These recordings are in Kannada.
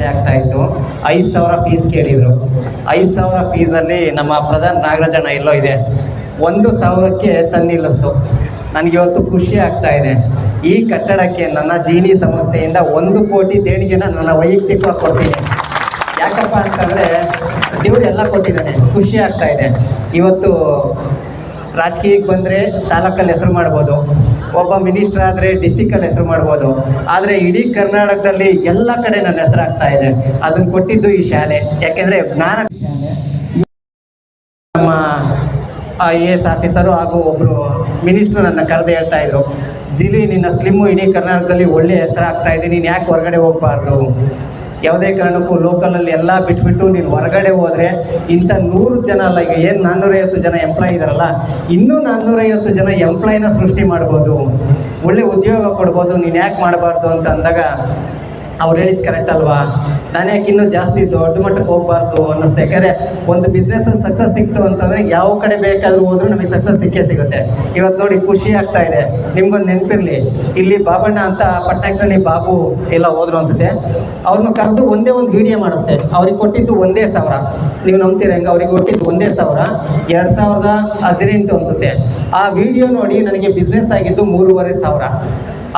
ಸಮಸ್ಯೆ ಆಗ್ತಾ ಇತ್ತು. ಐದು ಸಾವಿರ ಫೀಸ್ ಕೇಳಿದ್ರು. ಐದು ಸಾವಿರ ಫೀಸಲ್ಲಿ ನಮ್ಮ ಪ್ರಧಾನ ನಾಗರಾಜಣ್ಣ ಎಲ್ಲೋ ಇದೆ. ಒಂದು ಸಾವಿರಕ್ಕೆ ತನ್ನಿಲ್ಲಿಸ್ತು. ನನಗೆ ಇವತ್ತು ಖುಷಿ ಆಗ್ತಾ ಇದೆ. ಈ ಕಟ್ಟಡಕ್ಕೆ ನನ್ನ ಜೀನಿ ಸಂಸ್ಥೆಯಿಂದ ಒಂದು ಕೋಟಿ ದೇಣಿಗೆನ ನನ್ನ ವೈಯಕ್ತಿಕವಾಗಿ ಕೊಡ್ತೀನಿ. ಯಾಕಪ್ಪ ಅಂತಂದರೆ ದೇವರೆಲ್ಲ ಕೊಟ್ಟಿದ್ದಾನೆ. ಖುಷಿ ಆಗ್ತಾ ಇದೆ. ಇವತ್ತು ರಾಜಕೀಯಕ್ಕೆ ಬಂದರೆ ತಾಲೂಕಲ್ಲಿ ಹೆಸರು ಮಾಡ್ಬೋದು. ಒಬ್ಬ ಮಿನಿಸ್ಟರ್ ಆದರೆ ಡಿಸ್ಟಿಕಲ್ಲಿ ಹೆಸರು ಮಾಡ್ಬೋದು. ಆದರೆ ಇಡೀ ಕರ್ನಾಟಕದಲ್ಲಿ ಎಲ್ಲ ಕಡೆ ನನ್ನ ಹೆಸರಾಗ್ತಾ ಇದೆ. ಅದನ್ನು ಕೊಟ್ಟಿದ್ದು ಈ ಶಾಲೆ. ಯಾಕೆಂದರೆ ಜ್ಞಾನ ನಮ್ಮ ಐ ಎ ಎಸ್ ಆಫೀಸರು ಹಾಗೂ ಒಬ್ಬರು ಮಿನಿಸ್ಟರ್ ನನ್ನ ಕರೆದು ಹೇಳ್ತಾ ಇದ್ರು ದಿಲಿ ನಿನ್ನ ಸ್ಲಿಮ್ಮು ಇಡೀ ಕರ್ನಾಟಕದಲ್ಲಿ ಒಳ್ಳೆ ಹೆಸರಾಗ್ತಾ ಇದೆ. ನೀನು ಯಾಕೆ ಹೊರಗಡೆ ಹೋಗಬಾರ್ದು? ಯಾವುದೇ ಕಾರಣಕ್ಕೂ ಲೋಕಲಲ್ಲಿ ಎಲ್ಲ ಬಿಟ್ಬಿಟ್ಟು ನೀನು ಹೊರಗಡೆ ಹೋದರೆ ಇಂಥ ನೂರು ಜನ ಅಲ್ಲ, ಈಗ ಏನು ನಾನ್ನೂರೈವತ್ತು ಜನ ಎಂಪ್ಲಾಯ್ ಇದಾರಲ್ಲ, ಇನ್ನೂ ನಾನ್ನೂರೈವತ್ತು ಜನ ಎಂಪ್ಲಾಯ್ನ ಸೃಷ್ಟಿ ಮಾಡ್ಬೋದು. ಒಳ್ಳೆ ಉದ್ಯೋಗ ಕೊಡ್ಬೋದು, ನೀನು ಯಾಕೆ ಮಾಡಬಾರ್ದು ಅಂತ ಅಂದಾಗ ಅವ್ರು ಹೇಳಿದ್ ಕರೆಕ್ಟ್ ಅಲ್ವಾ? ನಾನು ಯಾಕೆ ಇನ್ನೂ ಜಾಸ್ತಿ ದೊಡ್ಡ ಮಟ್ಟಕ್ಕೆ ಹೋಗ್ಬಾರ್ದು ಅನ್ನಿಸ್ತು ಯಾಕಂದರೆ ಒಂದು ಬಿಸ್ನೆಸ್ ಸಕ್ಸಸ್ ಸಿಕ್ತು ಅಂತಂದರೆ ಯಾವ ಕಡೆ ಬೇಕಾದರೂ ಹೋದ್ರು ನಮಗೆ ಸಕ್ಸಸ್ ಸಿಕ್ಕೇ ಸಿಗುತ್ತೆ. ಇವತ್ತು ನೋಡಿ ಖುಷಿ ಆಗ್ತಾ ಇದೆ. ನಿಮ್ಗೊಂದು ನೆನಪಿರಲಿ. ಇಲ್ಲಿ ಬಾಬಣ್ಣ ಅಂತ ಪಟ್ಟಣದಲ್ಲಿ ಬಾಬು ಎಲ್ಲ ಹೋದ್ರು ಅನ್ಸುತ್ತೆ. ಅವ್ರನ್ನ ಕರೆದು ಒಂದೇ ಒಂದು ವಿಡಿಯೋ ಮಾಡುತ್ತೆ. ಅವ್ರಿಗೆ ಕೊಟ್ಟಿದ್ದು ಒಂದೇ ಸಾವಿರ. ನೀವು ನಂಬ್ತೀರ ಹೆಂಗೆ? ಅವ್ರಿಗೆ ಕೊಟ್ಟಿದ್ದು ಒಂದೇ ಸಾವಿರ. ಎರಡು ಸಾವಿರದ ಹದಿನೆಂಟು ಅನ್ಸುತ್ತೆ. ಆ ವಿಡಿಯೋ ನೋಡಿ ನನಗೆ ಬಿಸ್ನೆಸ್ ಆಗಿದ್ದು ಮೂರುವರೆ ಸಾವಿರ.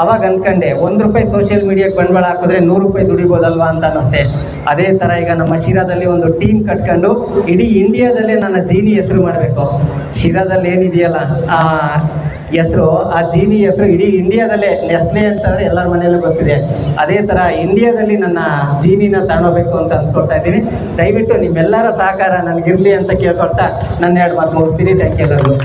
ಅವಾಗ ಅಂದ್ಕೊಂಡೆ ಒಂದು ರೂಪಾಯಿ ಸೋಷಿಯಲ್ ಮೀಡಿಯಾಕ್ಕೆ ಬಂಡವಾಳ ಹಾಕಿದ್ರೆ ನೂರು ರೂಪಾಯಿ ದುಡಿಬೋದಲ್ವಾ ಅಂತ ಅನ್ನಿಸ್ತೆ. ಅದೇ ಥರ ಈಗ ನಮ್ಮ ಶಿರಾದಲ್ಲಿ ಒಂದು ಟೀಮ್ ಕಟ್ಕೊಂಡು ಇಡೀ ಇಂಡಿಯಾದಲ್ಲೇ ನನ್ನ ಜೀನಿ ಹೆಸರು ಮಾಡಬೇಕು. ಶಿರಾದಲ್ಲಿ ಏನಿದೆಯಲ್ಲ, ಆ ಹೆಸರು, ಆ ಜೀನಿ ಹೆಸರು ಇಡೀ ಇಂಡಿಯಾದಲ್ಲೇ ನೆಸ್ಲೆ ಅಂತಂದರೆ ಎಲ್ಲರ ಮನೆಯಲ್ಲೂ ಗೊತ್ತಿದೆ. ಅದೇ ಥರ ಇಂಡಿಯಾದಲ್ಲಿ ನನ್ನ ಜೀನಿನ ತಗೊಳ್ಬೇಕು ಅಂತ ಅಂದ್ಕೊಳ್ತಾ ಇದ್ದೀನಿ. ದಯವಿಟ್ಟು ನಿಮ್ಮೆಲ್ಲರ ಸಹಕಾರ ನನಗಿರಲಿ ಅಂತ ಕೇಳ್ಕೊಳ್ತಾ ನನ್ನ ಎರಡು ಮಾತು ಮುಗಿಸ್ತೀನಿ. ಥ್ಯಾಂಕ್ ಯು ಎಲ್ಲರಿಗೂ.